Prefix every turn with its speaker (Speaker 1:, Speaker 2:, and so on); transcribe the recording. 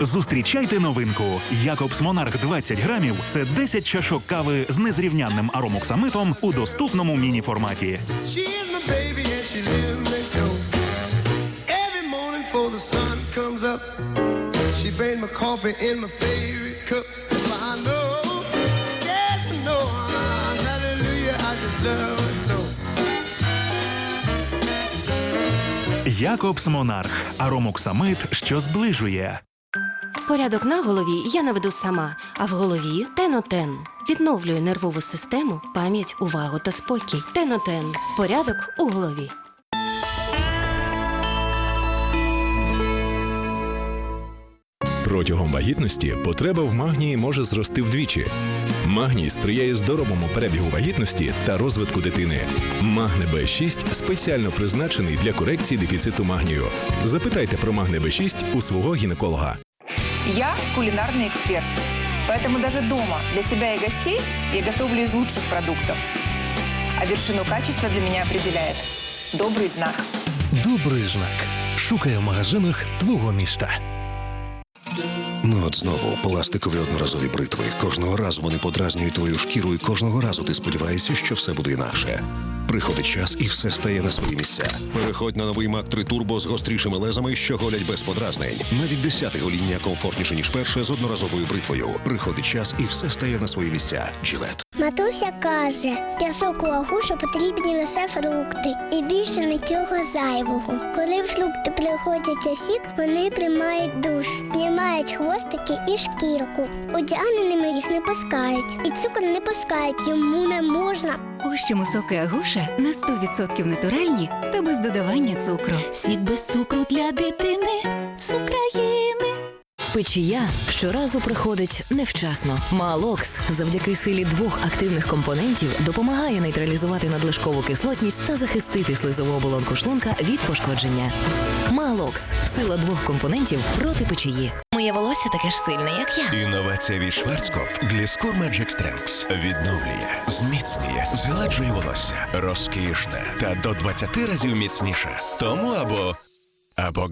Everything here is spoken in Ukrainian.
Speaker 1: Зустрічайте новинку. Якобс Монарх 20 грамів це 10 чашок кави з незрівнянним аромоксамитом у доступному міні-форматі.
Speaker 2: Ah.
Speaker 1: Якобс Монарх. Аромоксамит, що зближує.
Speaker 3: Порядок на голові я наведу сама, а в голові тенотен. Відновлює нервову систему, пам'ять, увагу та спокій. Тенотен. Порядок у голові.
Speaker 4: Протягом вагітності потреба в магнії може зрости вдвічі. Магній сприяє здоровому перебігу вагітності та розвитку дитини. Магне Б6 спеціально призначений для корекції дефіциту магнію. Запитайте про Магне Б6 у свого гінеколога.
Speaker 5: Я кулинарный эксперт, поэтому даже дома для себя и гостей я готовлю из лучших продуктов. А вершину качества для меня определяет добрый знак.
Speaker 6: Добрий знак. Шукай у магазинах твого міста.
Speaker 7: Ну от знову пластикові одноразові бритви. Кожного разу вони подразнюють твою шкіру, і кожного разу ти сподіваєшся, що все буде інакше. Приходить час і все стає на свої місця. Переходь на новий Мак 3 Turbo з гострішими лезами, що голять без подразнень. Навіть десяте гоління комфортніше, ніж перше з одноразовою бритвою. Приходить час і все стає на свої місця. Жилет.
Speaker 8: Матуся каже, для соку агушу потрібні лише фрукти і більше нічого зайвого. Коли фрукти приходять у сік, вони приймають душ, знімають хвостики і шкірку. Одягненими їх не пускають, і цукор не пускають, йому не можна.
Speaker 9: Ось чому соки Агуша на 100% натуральні та без додавання цукру.
Speaker 3: Сік без цукру для дитини з України.
Speaker 10: Печія щоразу приходить невчасно. Маалокс завдяки силі двох активних компонентів допомагає нейтралізувати надлишкову кислотність та захистити слизову оболонку шлунка від пошкодження. Маалокс сила двох компонентів проти печії. Моє волосся таке ж сильне, як я.
Speaker 11: Інновація від Шварцкопф Гліскор Magic Strengths відновлює, зміцнює, згладжує волосся, розкішне та до 20 разів міцніше. Тому або або